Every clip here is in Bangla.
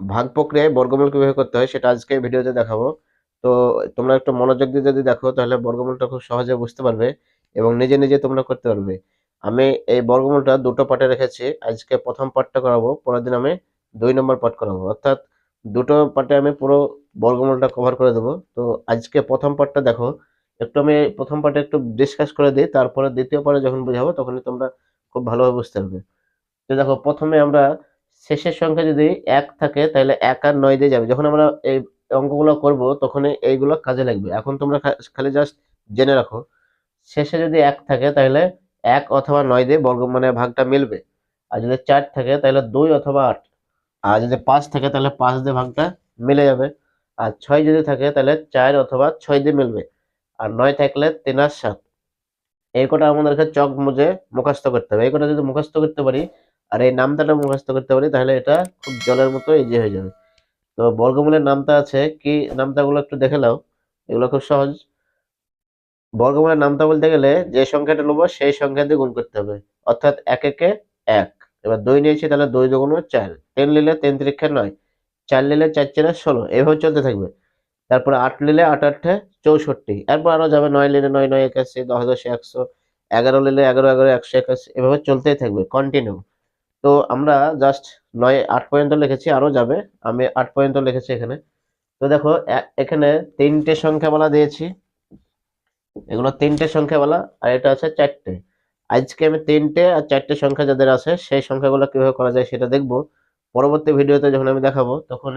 ভাগ প্রক্রিয়ায় বর্গমূল কীভাবে করতে হয়, সেটা আজকে ভিডিওতে দেখাবো। তো তোমরা একটু মনোযোগ দিয়ে যদি দেখো, তাহলে বর্গমূলটা খুব সহজে বুঝতে পারবে এবং নিজে নিজে তোমরা করতে পারবে। আমি এই বর্গমূলটা দুটো পার্টে রেখেছি। আজকে প্রথম পার্টটা করাবো, পরের দিন আমি দুই নম্বর পার্ট করাবো। অর্থাৎ দুটো পার্টে আমি পুরো বর্গমূলটা কভার করে দেবো। তো আজকে প্রথম পার্টটা দেখো, একটু আমি প্রথম পার্টে একটু ডিসকাস করে দিই, তারপরে দ্বিতীয় পার্টে যখন বোঝাবো, তখনই তোমরা খুব ভালোভাবে বুঝতে পারবে। তো দেখো, প্রথমে আমরা শেষের সংখ্যা যদি এক থাকে, তাহলে এক আর নয় দিয়ে যাবে। যখন আমরা এই অঙ্কগুলো করব তখন এইগুলো কাজে লাগবে। এখন তোমরা খালি জাস্ট জেনে রাখো, শেষে যদি এক থাকে, তাহলে এক অথবা নয় দিয়ে বর্গ মানে ভাগটা মিলবে। আর যদি চার থাকে, তাহলে দুই অথবা আট। আর যদি পাঁচ থাকে, তাহলে পাঁচ দিয়ে ভাগটা মিলে যাবে। আর ছয় যদি থাকে, তাহলে চার অথবা ছয় দিয়ে মিলবে। আর নয় থাকলে তিন আর সাত। এই কটা আমাদেরকে চক মুজে মুখস্থ করতে হবে। এই কটা যদি মুখস্থ করতে পারি আর এই নামতাটা মুখস্থ করতে পারি, তাহলে এটা খুব জলের মতো ইজি হয়ে যাবে। তো বর্গমূলের নামতা আছে, কি নামতাগুলো একটু দেখে নাও, এগুলো খুব সহজ। বর্গমূলের নামতা বলতে গেলে যে সংখ্যাটা নেব, সেই সংখ্যা দিয়ে গুণ করতে হবে। অর্থাৎ এক একে এক। এবার দুই নিয়েছি, তাহলে দুই দুগুণ চার। তিন নিলে তিন তিরিক্ষে নয়। চার নিলে চার চারে ষোলো। এভাবে চলতে থাকবে। তারপরে আট নিলে আট আটে চৌষট্টি। এরপর আরও যাবে নয় নিলে নয় নয় একাশি, দশ দশে একশো, এগারো নিলে এগারো এগারো একশো একাশি। এভাবে চলতেই থাকবে কন্টিনিউ তো আমরা জাস্ট নয়, আট পর্যন্ত লিখেছি আরও যাবে। আমি আট পর্যন্ত লিখেছি এখানে। তো দেখো এখানে তিনটে সংখ্যা বলা দিয়েছি। এগুলো তিনটে সংখ্যা বলা আর এটা আছে চারটে। আজকে আমি তিনটে আর চারটে সংখ্যা যাদের আছে, সেই সংখ্যাগুলো কীভাবে করা যায় সেটা দেখব। পরবর্তী ভিডিওতে যখন আমি দেখাবো তখন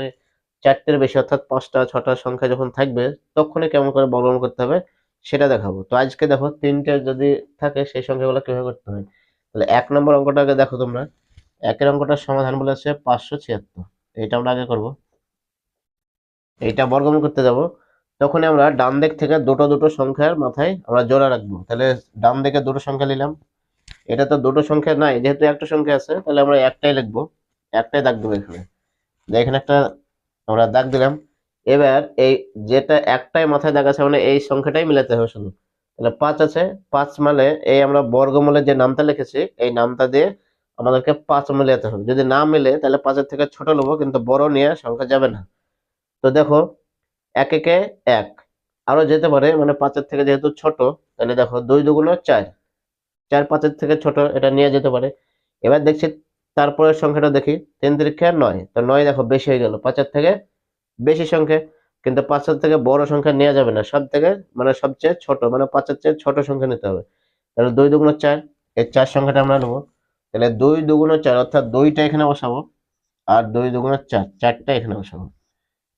চারটের বেশি, অর্থাৎ পাঁচটা, ছটা সংখ্যা যখন থাকবে, তখনই কেমন করে বর্গমূল করতে হবে সেটা দেখাবো। তো আজকে দেখো, তিনটে যদি থাকে, সেই সংখ্যাগুলো কীভাবে করতে হয়? তাহলে এক নম্বর অঙ্কটাকে দেখো তোমরা। একের অঙ্কটার সমাধান বলেছে পাঁচশো ছিয়াত্তর। এইটা আমরা আগে করব। এইটা বর্গমূল করতে যাব। তখন আমরা ডান দিক থেকে দুটো দুটো সংখ্যার মাথায় আমরা জোড়া রাখব। তাহলে ডান দিকে দুটো সংখ্যা নিলাম। এটা তো দুটো সংখ্যা নাই, যেহেতু একটা সংখ্যা আছে, তাহলে আমরা একটাই লিখব। একটাই দাগ দেবো এখানে। এখানে একটা আমরা দাগ দিলাম। এবার এই যেটা একটাই মাথায় দাগ আছে মানে এই সংখ্যাটাই মিলাতে হবে শুধু। তাহলে পাঁচ আছে। পাঁচ মানে এই আমরা বর্গমূলের যে নামটা লিখেছি, এই নামটা দিয়ে আমাদেরকে পাঁচ মিলাতে হবে। যদি না মিলে, তাহলে পাঁচের থেকে ছোট নেব, কিন্তু বড় নিয়ে সংখ্যা যাবে না। তো দেখো, এক একে এক। আরও যেতে পারে মানে পাঁচের থেকে যেহেতু ছোট, তাহলে দেখো, দুই দুগুলো চার। চার পাঁচের থেকে ছোট, এটা নিয়ে যেতে পারে। এবার দেখছি, তারপরের সংখ্যাটা দেখি। তিন তিরিক্ষা নয়। তো নয় দেখো, বেশি হয়ে গেল। পাঁচের থেকে বেশি সংখ্যা, কিন্তু পাঁচের থেকে বড় সংখ্যা নেওয়া যাবে না। সব থেকে মানে সবচেয়ে ছোট মানে পাঁচের চেয়ে ছোট সংখ্যা নিতে হবে। তাহলে দুই দুগুণ চার, এই চার সংখ্যাটা আমরা নেব। তাহলে দুই দুগুণ চার অর্থাৎ দুইটা এখানে বসাবো আর দুই দুগুণ চার, চারটা এখানে বসাবো।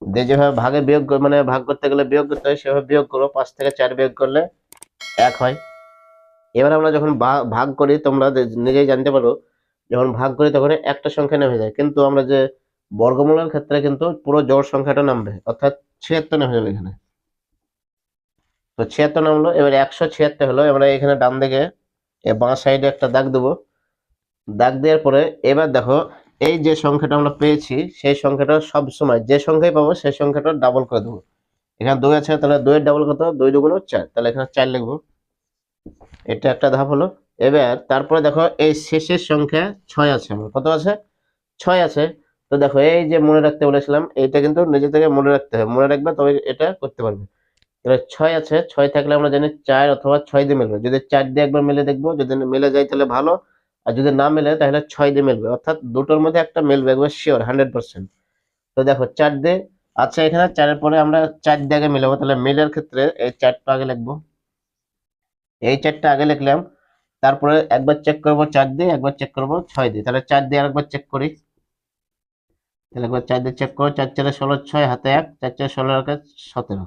দিয়ে যেভাবে ভাগে বিয়োগ মানে ভাগ করতে গেলে বিয়োগ করতে হয়, সেভাবে বিয়োগ করব পাঁচ থেকে চার বিয়োগ করলে এক হয়। এবার আমরা যখন ভাগ করি, তোমরা নিজেই জানতে পারো, যখন ভাগ করি তখন একটা সংখ্যা নেমে যায়। কিন্তু আমরা যে বর্গমূলের ক্ষেত্রে কিন্তু পুরো জোড় সংখ্যাটা নামবে, অর্থাৎ ছিয়াত্তর নেমে যাবে এখানে। তো ছিয়াত্তর নামলো, এবার একশো ছিয়াত্তর হলো, আমরা এখানে ডান দিকে বাঁ সাইডে একটা দাগ দেবো। দাগ দেওয়ার পরে এবার দেখো, এই যে সংখ্যাটা আমরা পেয়েছি, সেই সংখ্যাটা সব সময় যে সংখ্যাই পাবো সেই সংখ্যাটা ডাবল করে দেবো। এখানে দুই আছে, তাহলে দুইয়ের ডাবল কত? দুই দুগুণ চার। তাহলে এখানে চার লিখব। এটা একটা ধাপ হলো। এবার তারপরে দেখো, এই শেষের সংখ্যা ছয় আছে। আমার কত আছে? ছয় আছে। তো দেখো, এই যে মনে রাখতে বলেছিলাম, এইটা কিন্তু নিজে থেকে মনে রাখতে হবে। মনে রাখবে, তবে এটা করতে পারবে। এবার ছয় আছে। ছয় থাকলে আমরা জানি চার অথবা ছয় দিয়ে মিলবে। যদি চার দিয়ে একবার মিলে দেখব, যদি মিলে যায় তাহলে ভালো। আর যদি না মেলে তাহলে ছয় দিয়ে মেলবে। অর্থাৎ দুটোর মধ্যে একটা মেলবে একবার শিওর হান্ড্রেড পার্সেন্ট তো দেখো, চার দিয়ে আচ্ছা এখানে চারের পরে আমরা চার দিয়ে আগে মিলাবো। তাহলে মেলের ক্ষেত্রে এই চারটা আগে লিখব। এই চারটা আগে লিখলাম। তারপরে একবার চেক করব চার দিয়ে, একবার চেক করব ছয় দিয়ে। তাহলে চার দিয়ে আরেকবার চেক করি। তাহলে একবার চার দিয়ে চেক করো। চার চারে ষোলো, ছয় হাতে এক, চার চারে ষোলো একে সতেরো।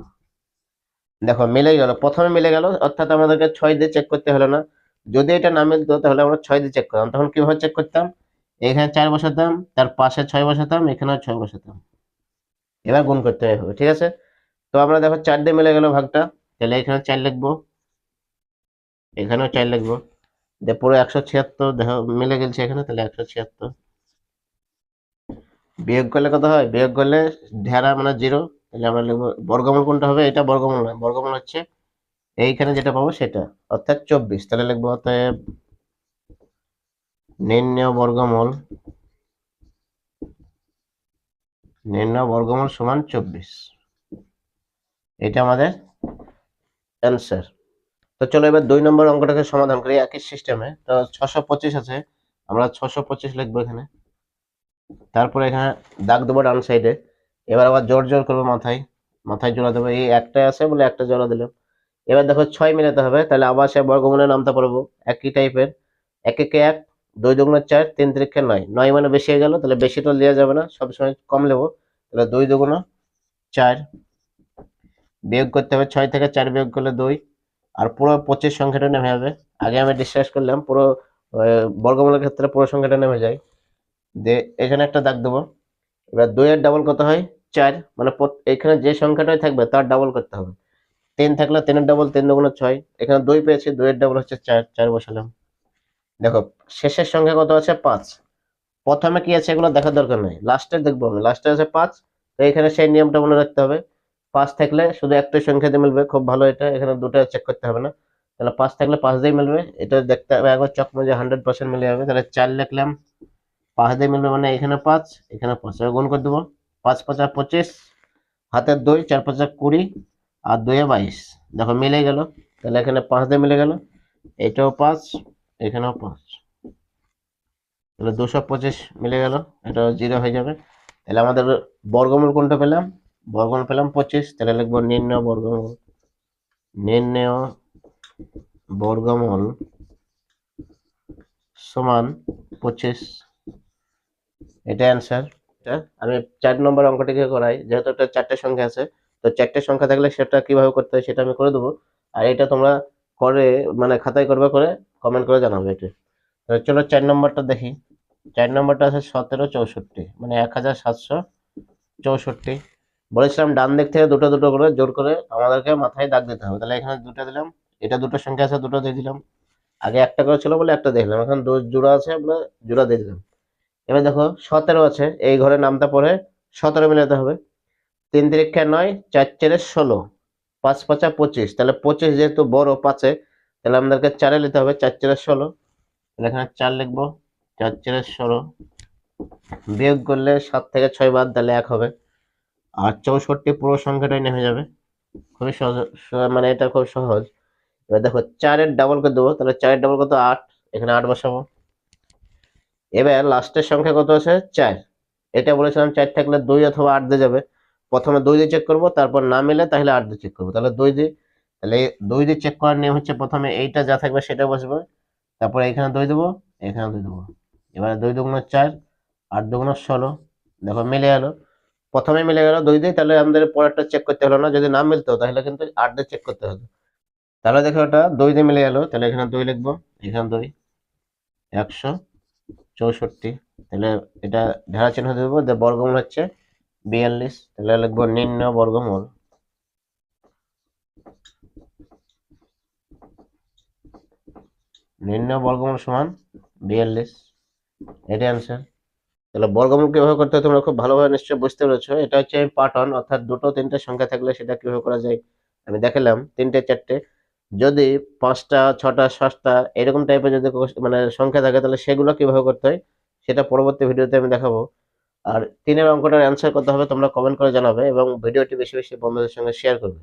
দেখো মিলে গেল। প্রথমে মিলে গেল। অর্থাৎ আমাদেরকে ছয় দিয়ে চেক করতে হলো না। যদি এটা না মিলতো, তাহলে আমরা ছয় দিয়ে চেক করতাম। তখন কীভাবে চেক করতাম? এখানে চার বসাতাম, তার পাশে ছয় বসাতাম, এখানেও ছয় বসাতাম। এবার গুণ করতে হবে, ঠিক আছে? তো আমরা দেখো চার দিয়ে মিলে গেল ভাগটা। তাহলে এখানে চার লিখব। এখানেও চার লিখব। যে পুরো একশো ছিয়াত্তর, দেখো, মিলে গেছে এখানে, তাহলে একশো ছিয়াত্তর। বিয়োগ করলে কত হয়? বিয়োগ করলে ঢেরা মানে জিরো। তাহলে আমরা লিখব, বর্গমূল কোনটা হবে? এটা বর্গমূল নয়। বর্গমূল হচ্ছে এইখানে যেটা পাবো সেটা। অর্থাৎ চব্বিশ। তাহলে লিখব অতএব নির্ণয় বর্গমূল নির্ণয় বর্গমূল সমান চব্বিশ। এটা আমাদের অ্যান্সার তো চলো এবার দুই নম্বর অঙ্কটাকে সমাধান করি, একই সিস্টেমে তো ছশো পঁচিশ আছে, আমরা ছশো পঁচিশ লিখব এখানে। তারপরে এখানে দাগ দেবো ডান সাইডে এবার আবার জোর জোর করব মাথায়। মাথায় জোড়া দেবো। এই একটাই আছে বলে একটা জোড়া দিলাম। এবার দেখো ছয় মিলাতে হবে, তাহলে আবার সে বর্গমূলে নামতে পারব একই টাইপের এক একে এক, দুই দুগুণ চার, তিন তিরিক্ষে নয়। নয় মানে বেশি হয়ে গেল, তাহলে বেশিটা দেওয়া যাবে না সবসময় কম নেব। তাহলে দুই দুগুণ চার বিয়োগ করতে হবে, ছয় থেকে চার বিয়োগ করলে দুই, আর পুরো পঁচিশ সংখ্যাটা নেমে যাবে। আগে আমি ডিসকাস করলাম, পুরো বর্গমূলের ক্ষেত্রে পুরো সংখ্যাটা নেমে যায়। দিয়ে এখানে একটা দাগ দেবো। এবার দুইয়ের ডাবল কত হয়? চার মানে এখানে যে সংখ্যাটাই থাকবে, তার ডাবল করতে হবে। তিন থাকলে তিনের ডাবল তিন দুগুণ ছয়। এখানে দুই পেয়েছি, দুইয়ের ডাবল হচ্ছে চার চার বসালাম। দেখো, শেষের সংখ্যা কত আছে? পাঁচ। প্রথমে কি আছে এগুলো দেখার দরকার নেই। লাস্টে দেখব আমি। লাস্টে আছে পাঁচ। তো এখানে সেই নিয়মটা মনে রাখতে হবে। পাঁচ থাকলে শুধু একটা সংখ্যা দিয়ে মিলবে। খুব ভালো এটা। এখানে দুটো চেক করতে হবে না। তাহলে পাঁচ থাকলে পাঁচ দিয়ে মিলবে। এটা দেখতে হবে একবার চক মধ্যে হান্ড্রেড পার্সেন্ট মিলে যাবে। তাহলে চার লিখলাম। পাঁচ দিয়ে মিলবে মানে এখানে পাঁচ। এখানে পাঁচ গুণ করে দেবো। পাঁচ পাঁচা পঁচিশ। হাতের দুই, চার পাঁচা কুড়ি। আর দুয়ে বাইশ। দেখো মিলে গেল। তাহলে এখানে পাঁচ দিয়ে মিলে গেল। এটাও পাঁচ, এখানেও পাঁচ। তাহলে দুশো পঁচিশ মিলে গেল। এটা জিরো হয়ে যাবে। তাহলে আমাদের বর্গমূল কোনটা পেলাম? বর্গমূল পেলাম পঁচিশ। তাহলে লিখব নির্ণয় বর্গমূল। নির্ণয় বর্গমূল সমান পঁচিশ। এটা অ্যান্সার আমি চার নম্বর অঙ্কটিকে করাই। যেহেতু একটা চারটে সংখ্যা আছে তো চারটে সংখ্যা থাকলে সেটা কীভাবে করতে হয় সেটা আমি করে দেবো। আর এটা তোমরা করে মানে খাতায় করবে করে কমেন্ট করে জানাবে এটা। তো চলো চার নম্বরটা দেখি। চার নম্বরটা আছে সতেরো চৌষট্টি মানে এক হাজার সাতশো চৌষট্টি। বলেছিলাম ডান দিক থেকে দুটো দুটো করে জোর করে আমাদেরকে মাথায় দাগ দিতে হবে। তাহলে এখানে দুটো দিলাম, এটা দুটো সংখ্যা আছে, দুটো দিয়ে দিলাম। আগে একটা করে ছিল বলে একটা দেখলাম এখন দু, জোড়া আছে বলে জোড়া দিয়ে দিলাম। এবার দেখো সতেরো আছে, এই ঘরে নামটা পরে সতেরো মিলাতে হবে। তিন তিরিক্ষা নয়, চার চারে ষোলো, পাঁচ পাঁচা পঁচিশ। তাহলে পঁচিশ যেহেতু বড় পাঁচে, তাহলে আমাদেরকে চারে নিতে হবে, চার চারে ষোলো। তাহলে এখানে চার লিখব, চার চারে ষোলো। বিয়োগ করলে সাত থেকে ছয় বাদ তাহলে এক হবে। আর চৌষট্টি পুরো সংখ্যাটাই নেমে যাবে। খুবই সহজ মানে এটা খুব সহজ। এবার দেখো, চারের ডাবল করে দেবো, তাহলে চারের ডাবল কত? আট। এখানে আট বসাবো। এবার লাস্টের সংখ্যা কত আছে? চার। এটা বলেছিলাম চার থাকলে দুই অথবা আট দিয়ে যাবে। প্রথমে দুই দিয়ে চেক করব, তারপর না মিলে তাহলে আট দিয়ে চেক করব। তাহলে দুই দিয়ে, তাহলে দুই দিয়ে চেক করার নিয়ম হচ্ছে প্রথমে এইটা যা থাকবে সেটা বসবে, তারপরে এখানে দুই দেবো, এখানে দুই দেবো। এবারে দুই দুগুণ চার, আট দুগুণ ষোলো, দেখো মিলে গেল প্রথমে মিলে গেল দুই দিয়ে, তাহলে আমাদের পরেরটা চেক করতে হলো না, যদি না মিলতো তাহলে কিন্তু আট দিয়ে চেক করতে হতো। তাহলে দেখো ওটা দুই দিয়ে মিলে গেল তাহলে এখানে দুই লিখব, এখানে দুই, একশো চৌষট্টি, তাহলে এটা ঢেরা চিহ্ন দেবো বর্গমূল হচ্ছে বিয়াল্লিশ, তাহলে লিখব নিম্ন বর্গমূল। নিম্ন বর্গমূল সমান বিয়াল্লিশ। এটাই আনসার তাহলে বর্গমূল কীভাবে করতে হয় তোমরা খুব ভালোভাবে নিশ্চয়ই বুঝতে পেরেছ। এটা হচ্ছে পাটন অর্থাৎ দুটো তিনটে সংখ্যা থাকলে সেটা কীভাবে করা যায় আমি দেখালাম, তিনটে, চারটে। যদি পাঁচটা, ছটা, সাতটা এরকম টাইপের যদি মানে সংখ্যা থাকে তাহলে সেগুলো কীভাবে করতে হয় সেটা পরবর্তী ভিডিওতে আমি দেখাবো। আর তিনের অঙ্কটার অ্যান্সার করতে হবে তোমরা কমেন্ট করে জানাবে এবং ভিডিওটি বেশি বেশি বন্ধুদের সঙ্গে শেয়ার করবে।